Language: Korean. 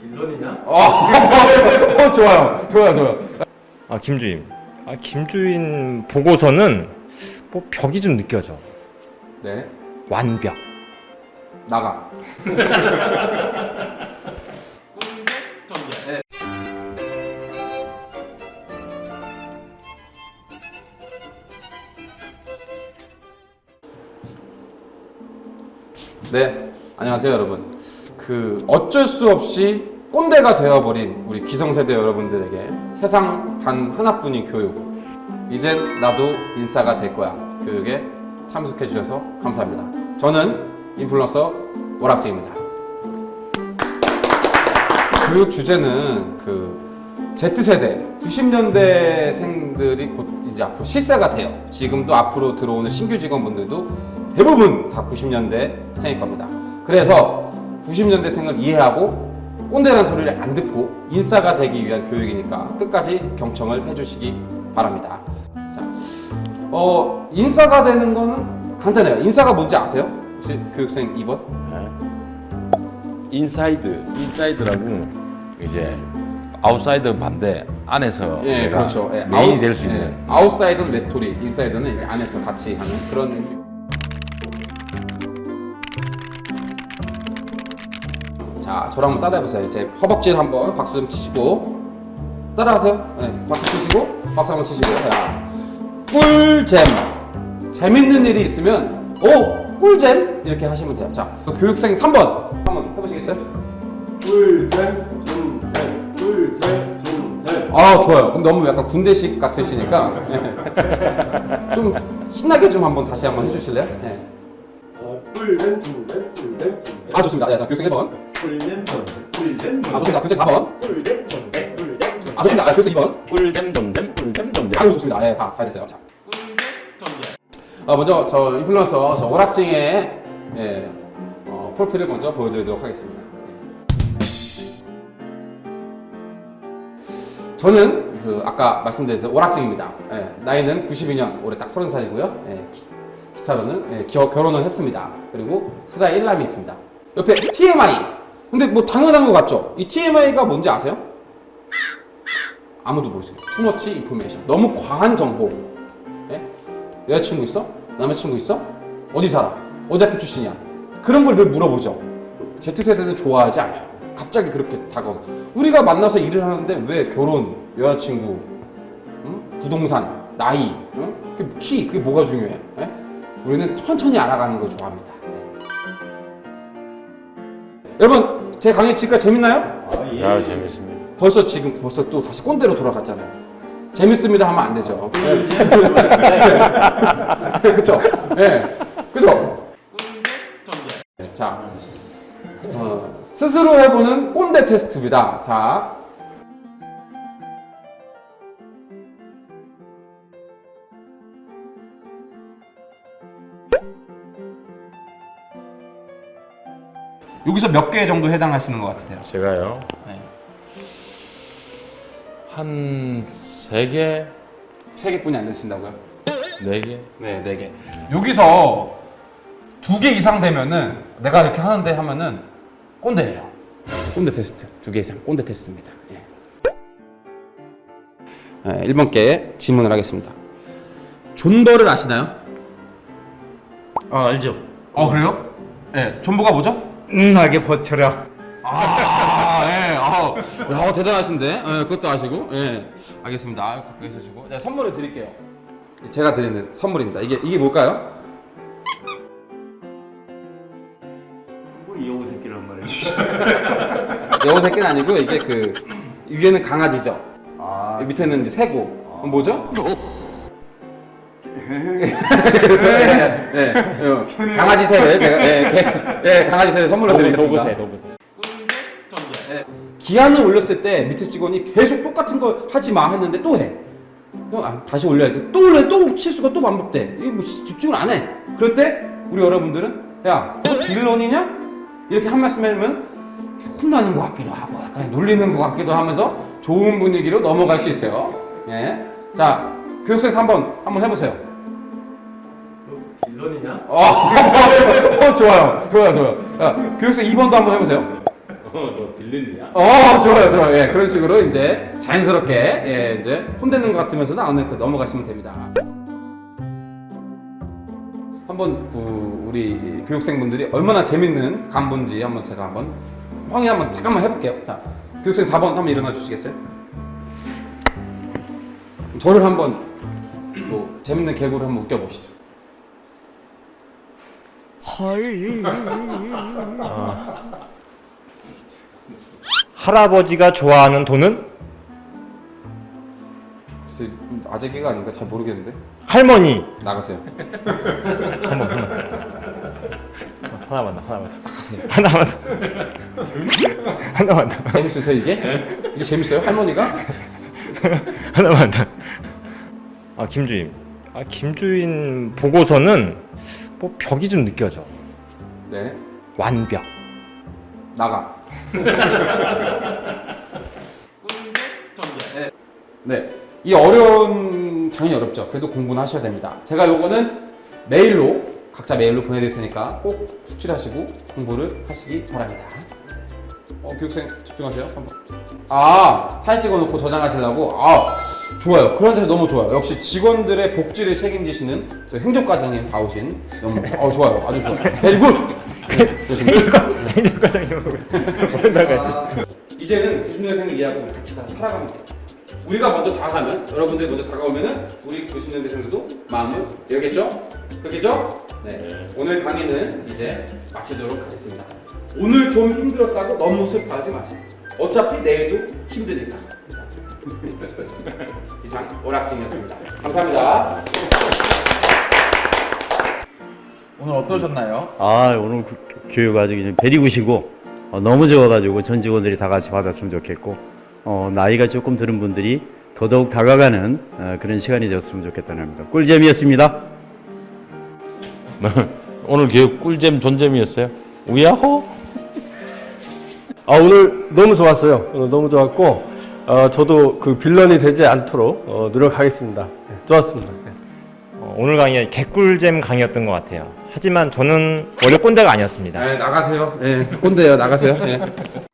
빌런이냐? 어, 어, 좋아요. 좋아요, 좋아요. 아 김주임. 아 김주임 보고서는 뭐 벽이 좀 느껴져. 네. 완벽. 나가. 꼰대. 네, 안녕하세요, 여러분. 그 어쩔 수 없이 꼰대가 되어버린 우리 기성세대 여러분들에게 세상 단 하나뿐인 교육. 이젠 나도 인싸가 될 거야. 교육에 참석해 주셔서 감사합니다. 저는 인플루언서 오락재입니다. 교육 주제는 그 Z세대 90년대 생들이 곧 이제 앞으로 실세가 돼요. 지금도 앞으로 들어오는 신규 직원분들도 대부분 다 90년대 생일 겁니다. 그래서 90년대생을 이해하고 꼰대라는 소리를 안 듣고 인싸가 되기 위한 교육이니까 끝까지 경청을 해주시기 바랍니다. 자, 어 인싸가 되는 거는 간단해요. 인싸가 뭔지 아세요? 혹시 교육생 2번? 인사이드, 인사이드라고 이제 아웃사이드 반대 안에서 예, 내가 그렇죠. 예, 메인이 아웃- 될수 예, 있는 아웃사이드는 외톨이, 인사이드는 이제 안에서 같이 하는 그런. 자, 저랑 한번 따라해보세요. 이제 허벅지를 한번 박수 좀 치시고 따라하세요. 네, 박수 치시고 박수 한번 치시고. 자, 꿀잼. 재밌는 일이 있으면 오 꿀잼 이렇게 하시면 돼요. 자, 그 교육생 3번 한번 해보시겠어요? 꿀잼 꿀잼 좀잼. 아 좋아요. 근데 너무 약간 군대식 같으시니까 예. 좀 신나게 좀 한번 다시 한번 해주실래요? 예. 어, 꿀잼 꿀잼. 아 좋습니다. 예, 자 교육생 1번. 꿀잼 전제 꿀잼 아 좋습니다. 교육생 4번. 꿀잼 전제 꿀잼. 아 좋습니다. 아, 교육생 2번. 꿀잼 점잼 꿀잼 점잼 아유 좋습니다. 예, 다 잘했어요. 자, 꿀잼 전제. 아, 먼저 저 인플루언서 저 오락증의 예, 어, 프로필을 먼저 보여드리도록 하겠습니다. 저는 그 아까 말씀드린 오락증입니다. 예, 나이는 92년 올해 딱 30살이고요. 예, 기, 기타로는 예, 겨- 결혼을 했습니다. 그리고 스라의 일남이 있습니다. 옆에 TMI. 근데 뭐 당연한 것 같죠? 이 TMI가 뭔지 아세요? 아무도 모르죠. 투머치 인포메이션. 너무 과한 정보. 예? 여자친구 있어? 남자친구 있어? 어디 살아? 어디 학교 출신이야? 그런 걸 늘 물어보죠. Z세대는 좋아하지 않아요. 갑자기 그렇게 다가오. 우리가 만나서 일을 하는데 왜 결혼, 여자친구, 응? 부동산, 나이, 응? 키, 그게 뭐가 중요해? 예? 우리는 천천히 알아가는 걸 좋아합니다. 여러분, 제 강의 지금까지 재밌나요? 아 예. 야 재밌습니다. 벌써 지금 벌써 또 다시 꼰대로 돌아갔잖아요. 재밌습니다 하면 안 되죠. 그렇죠. 예. 그죠? 전제. 자, 어, 스스로 해보는 꼰대 테스트입니다. 자, 여기서 몇 개 정도 해당하시는 것 같으세요? 제가요 네. 한 세 개, 세 개뿐이 안 되신다고요? 네 개. 네, 네 개. 여기서 두 개 이상 되면은 내가 이렇게 하는데 하면은 꼰대예요. 꼰대 테스트 두 개 이상 꼰대 테스트입니다. 예. 네, 1번 께 질문을 하겠습니다. 존버를 아시나요? 아 알죠. 어 그래요? 네, 존버가 뭐죠? 은하게 버텨라. 아, 예, 아, 야, 대단하신데, 예, 그것도 아시고, 예, 알겠습니다. 아, 갖고 계셔주고, 자, 선물을 드릴게요. 제가 드리는 선물입니다. 이게 이게 뭘까요? 뭐 이용호 새끼란 말이야. 여우 새끼는 아니고 이게 그 위에는 강아지죠. 아 밑에는 이제 새고. 뭐죠? 그렇죠. 예, 예, 예. 강아지 새를 제가 예, 개- 예, 강아지 새를 선물로 드리겠습니다. 도구새 도구새. 꿀잼 전제. 기한을 올렸을 때 밑에 직원이 계속 똑같은 거 하지 마 했는데 또 해. 형, 아, 다시 올려야 돼. 또 올려. 또 실수가 또 반복돼. 이게 뭐 시- 집중을 안 해. 그럴 때 우리 여러분들은 야, 너 빌런이냐? 이렇게 한 말씀 해주면 혼나는 것 같기도 하고 약간 놀리는 것 같기도 하면서 좋은 분위기로 넘어갈 수 있어요. 예. 자, 교육생 3번 한번 해보세요. 빌런이냐? 어, 어, 좋아요. 좋아요, 좋아요. 야, 교육생 2번도 한번 해보세요. 너 빌린이야? 어 좋아요 좋아요 예, 그런 식으로 이제 자연스럽게 예, 이제 혼내는 것 같으면서 나오는 그 넘어가시면 됩니다 한번 그 우리 교육생분들이 얼마나 재밌는 간부인지 한번 제가 한번 확인 한번 잠깐만 해볼게요 자 교육생 4번 한번 일어나 주시겠어요? 저를 한번 뭐 재밌는 개그로 한번 웃겨보시죠 할아버지가 좋아하는 돈은 글쎄 아재 개가 아닌가 잘 모르겠는데 할머니. 나가세요 한번 하나만 더, 하나만 더. 나가세요 하나만 더. 하나만 더. 재밌으세요 이게? 이게 재밌어요? 할머니가? 하나만 더. 아 김주임. 아 김주인 보고서는 뭐 벽이 좀 느껴져. 네 완벽. 나가 꿀잼. 네. 이 어려운 당연히 어렵죠. 그래도 공부는 하셔야 됩니다. 제가 요거는 메일로 각자 메일로 보내드릴 테니까 꼭 숙지하시고 공부를 하시기 바랍니다. 어, 교육생 집중하세요. 한번. 아 사진 찍어놓고 저장하시려고. 아 좋아요. 그런 자세 너무 좋아요. 역시 직원들의 복지를 책임지시는 저 행정과장님 다오신 너무 어 좋아요. 아주 좋아요. 베리 굿. 네, 좋습니다. 행정과장님하고 올라가. 아, 이제는 90년대생 이해하고 같이 다 살아가면 돼. 우리가 먼저 다가가면 여러분들이 먼저 다가오면은 우리 90년대생들도 마음을 열겠죠? 그렇겠죠? 네. 오늘 강의는 이제 마치도록 하겠습니다. 오늘 좀 힘들었다고 너무 슬퍼하지 마세요. 어차피 내일도 힘드니까. 이상 오락진이었습니다. 감사합니다. 오늘 어떠셨나요? 아 오늘 그 교육 아주 그냥 베리굿이고 어, 너무 좋아가지고 전 직원들이 다 같이 받았으면 좋겠고 어, 나이가 조금 들은 분들이 더더욱 다가가는 어, 그런 시간이 되었으면 좋겠다는 겁니다. 꿀잼이었습니다. 오늘 교육 꿀잼 존잼이었어요? 우야호? 아 오늘 너무 좋았어요. 오늘 너무 좋았고 어, 저도 그 빌런이 되지 않도록 어, 노력하겠습니다. 네, 좋았습니다. 네. 어, 오늘 강의 개꿀잼 강의였던 것 같아요. 하지만 저는 원래 꼰대가 아니었습니다. 네, 나가세요. 네, 꼰대요. 나가세요. 네.